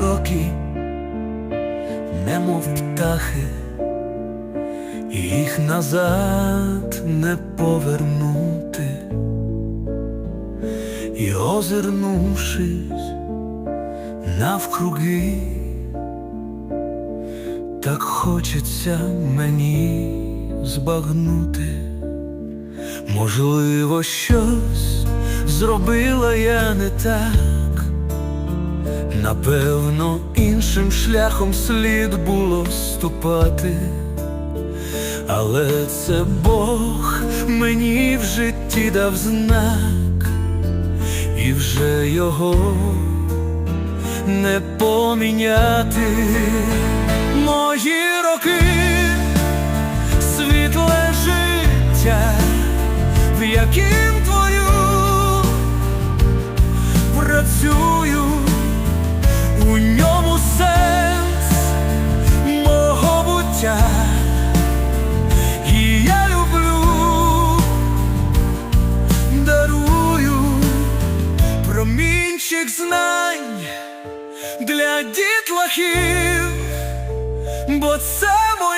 роки, немов птахи, і їх назад не повернути, і озирнувшись навкруги, так хочеться мені збагнути. Можливо, щось зробила я не так, напевно, іншим шляхом слід було ступати, але це Бог мені в житті дав знак, і вже його не поміняти. Мої роки світле життя, в яким твою працюю, промінчик знань для дітлахів, бо це моє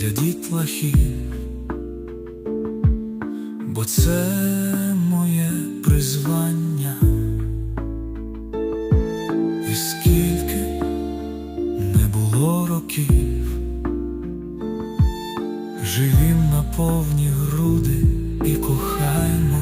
для дітлахів, бо це моє призвання, і скільки не було років, живім на повні груди і кохаймо.